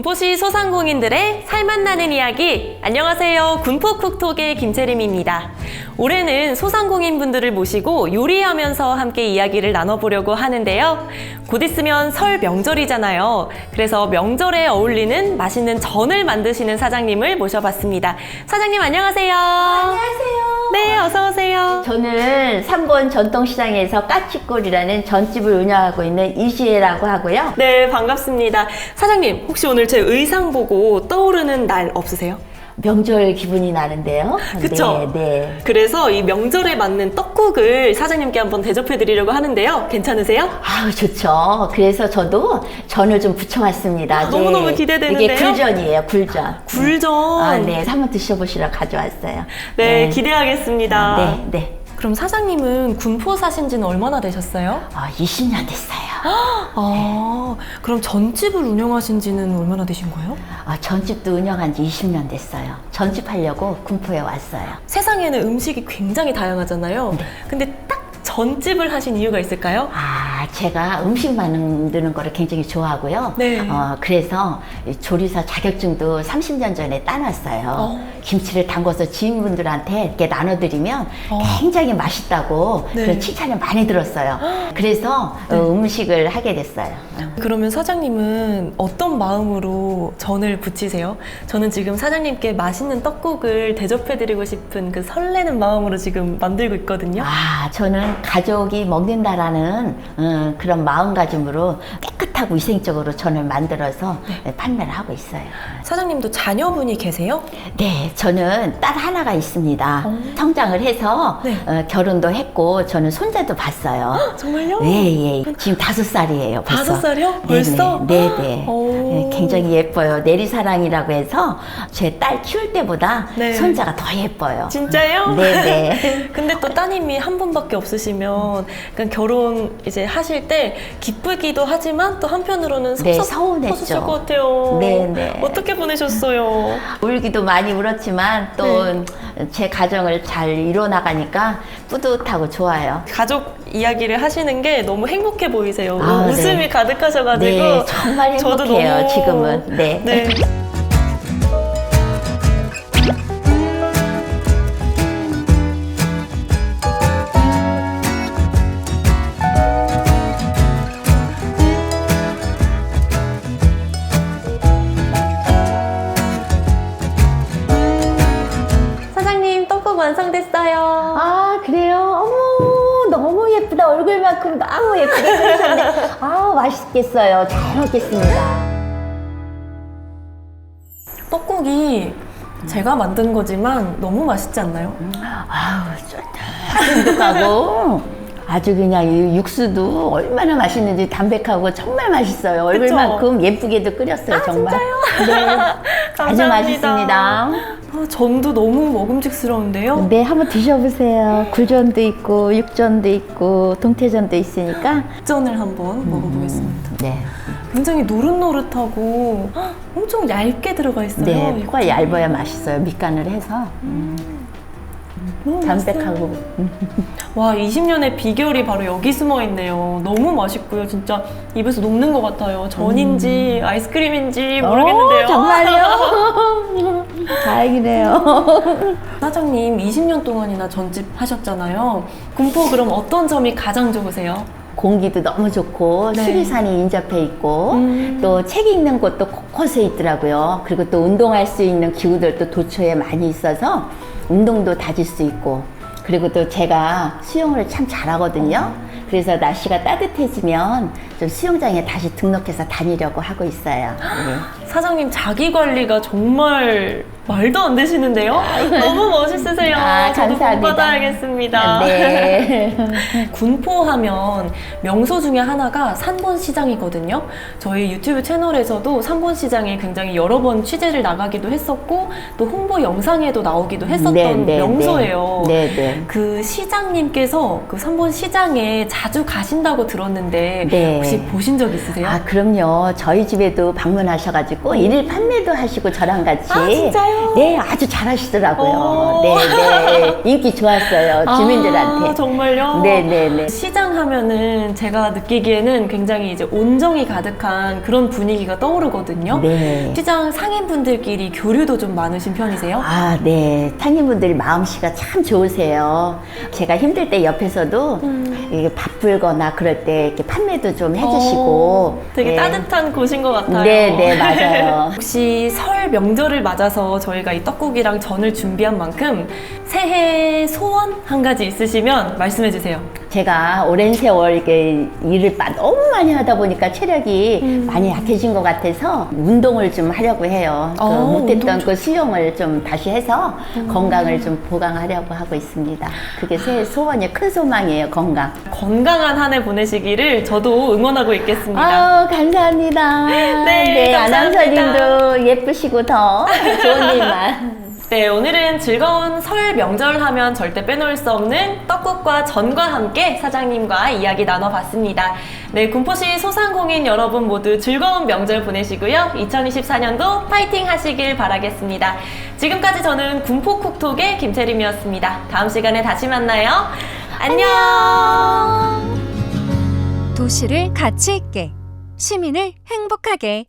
군포시 소상공인들의 살맛 나는 이야기. 안녕하세요. 군포 쿡톡의 김채림입니다. 올해는 소상공인 분들을 모시고 요리하면서 함께 이야기를 나눠보려고 하는데요. 곧 있으면 설 명절이잖아요. 그래서 명절에 어울리는 맛있는 전을 만드시는 사장님을 모셔봤습니다. 사장님 안녕하세요. 안녕하세요. 네, 어서 오세요. 저는 3번 전통시장에서 까치골이라는 전집을 운영하고 있는 이시혜라고 하고요. 네, 반갑습니다. 사장님, 혹시 오늘 제 의상 보고 떠오르는 날 없으세요? 명절 기분이 나는데요. 그쵸? 네, 네. 그래서 이 명절에 맞는 떡국을 사장님께 한번 대접해 드리려고 하는데요. 괜찮으세요? 아우 좋죠. 그래서 저도 전을 좀 부쳐왔습니다. 아, 너무너무 기대되는데요? 이게 굴전이에요, 굴전. 굴전. 아, 네. 한번 드셔보시러 가져왔어요. 네, 기대하겠습니다. 네, 네. 그럼 사장님은 군포 사신 지는 얼마나 되셨어요? 아, 20년 됐어요. 아, 그럼 전집을 운영하신 지는 얼마나 되신 거예요? 아, 전집도 운영한 지 20년 됐어요. 전집 하려고 군포에 왔어요. 세상에는 음식이 굉장히 다양하잖아요. 네. 근데 딱 전집을 하신 이유가 있을까요? 아, 제가 음식 만드는 거를 굉장히 좋아하고요. 네. 어, 그래서 이 조리사 자격증도 30년 전에 따놨어요. 어. 김치를 담궈서 지인분들한테 이렇게 나눠드리면 어. 굉장히 맛있다고 네. 그런 칭찬을 많이 들었어요. 그래서 어, 음식을 하게 됐어요. 그러면 사장님은 어떤 마음으로 전을 부치세요? 저는 지금 사장님께 맛있는 떡국을 대접해드리고 싶은 그 설레는 마음으로 지금 만들고 있거든요. 아, 저는 가족이 먹는다라는 음, 그런 마음가짐으로 깨끗하고 위생적으로 전을 만들어서 네. 판매를 하고 있어요. 사장님도 자녀분이 계세요? 네, 저는 딸 하나가 있습니다. 어. 성장을 해서 네. 어, 결혼도 했고 저는 손자도 봤어요. 정말요? 네, 예. 지금 다섯 살이에요. 벌써. 다섯 살이요? 벌써? 네 네. 오. 네, 굉장히 예뻐요. 내리사랑이라고 해서 제 딸 키울 때보다 네. 손자가 더 예뻐요. 진짜요? 네 네. 근데 또 따님이 한 분밖에 없으시면 그러니까 결혼 이제 하실 때 기쁘기도 하지만 또 한편으로는 네, 서운했죠. 하셨을 것 같아요. 네, 네. 어떻게 보내셨어요? 울기도 많이 울었지만 또제 네. 가정을 잘 이뤄나가니까 뿌듯하고 좋아요. 가족 이야기를 하시는 게 너무 행복해 보이세요. 아, 웃음이 네. 가득하셔가지고 네, 정말 저도 행복해요, 너무- 지금은. 네. 네. 떡국 완성됐어요. 아 그래요? 어머 너무 예쁘다. 얼굴만큼 너무 예쁘게 끓이셨네. 아 맛있겠어요. 잘 먹겠습니다. 떡국이 제가 만든 거지만 너무 맛있지 않나요? 아우 쫀득쫀득하고. 아주 그냥 이 육수도 얼마나 맛있는지 담백하고 정말 맛있어요. 얼굴만큼 예쁘게도 끓였어요 정말. 네 아주 감사합니다. 맛있습니다 아, 전도 너무 먹음직스러운데요. 네 한번 드셔보세요 굴전도 있고 육전도 있고 동태전도 있으니까 전을 한번 먹어보겠습니다. 네, 굉장히 노릇노릇하고 헉, 엄청 얇게 들어가 있어요. 네 이거. 코가 얇아야 맛있어요 밑간을 해서 너 무 담백하고. 와 20년의 비결이 바로 여기 숨어 있네요. 너무 맛있고요. 진짜 입에서 녹는 것 같아요. 전인지 아이스크림인지 모르겠는데요. 어, 정말요? 다행이네요. 사장님 20년 동안이나 전집 하셨잖아요. 군포 그럼 어떤 점이 가장 좋으세요? 공기도 너무 좋고 네. 수리산이 인접해 있고 음. 또 책 읽는 곳도 곳곳에 있더라고요. 그리고 또 운동할 수 있는 기구들도 도처에 많이 있어서 운동도 다질 수 있고 그리고 또 제가 수영을 참 잘하거든요. 그래서 날씨가 따뜻해지면 좀 수영장에 다시 등록해서 다니려고 하고 있어요. 네. 사장님 자기 관리가 정말 말도 안 되시는데요? 너무 멋있으세요. 아, 저도 복 감사합니다. 받아야겠습니다. 네. 군포하면 명소 중에 하나가 산본시장이거든요. 저희 유튜브 채널에서도 산본시장에 굉장히 여러 번 취재를 나가기도 했었고 또 홍보 영상에도 나오기도 했었던 네, 네, 명소예요. 네, 네. 그 시장님께서 그 산본시장에 자주 가신다고 들었는데 네. 혹시 보신 적 있으세요? 아, 그럼요. 저희 집에도 방문하셔가지고 하시고 일일 판매도 하시고 저랑 같이 아, 진짜요? 네 아주 잘하시더라고요. 오. 네네 인기 좋았어요 주민들한테. 아, 정말요? 네 네 네. 시장 하면은 제가 느끼기에는 굉장히 이제 온정이 가득한 그런 분위기가 떠오르거든요. 네. 시장 상인분들끼리 교류도 좀 많으신 편이세요? 아, 네. 상인분들이 마음씨가 참 좋으세요. 제가 힘들 때 옆에서도 이게 바쁘거나 그럴 때 이렇게 판매도 좀 해주시고. 어, 되게 네. 따뜻한 곳인 것 같아요. 네, 네, 맞아요. 혹시 설 명절을 맞아서 저 희가 이 떡국이랑 전을 준비한 만큼 새해 소원 한 가지 있으시면 말씀해 주세요. 제가 오랜 세월 이렇게 일을 빠- 너무 많이 하다 보니까 체력이 음. 많이 약해진 것 같아서 운동을 좀 하려고 해요. 그 어, 못했던 그 수영을 좀 다시 해서 음. 건강을 좀 보강하려고 하고 있습니다. 그게 새 소원이 큰 소망이에요, 건강. 건강한 한 해 보내시기를 저도 응원하고 있겠습니다. 아우 감사합니다. 네, 감사합니다. 아나운서님도 예쁘시고 더 좋은 일만. 네, 오늘은 즐거운 설 명절 하면 절대 빼놓을 수 없는 떡국과 전과 함께 사장님과 이야기 나눠봤습니다. 네, 군포시 소상공인 여러분 모두 즐거운 명절 보내시고요. 2024년도 파이팅 하시길 바라겠습니다. 지금까지 저는 군포쿡톡의 김채림이었습니다. 다음 시간에 다시 만나요. 안녕! 도시를 가치 있게 시민을 행복하게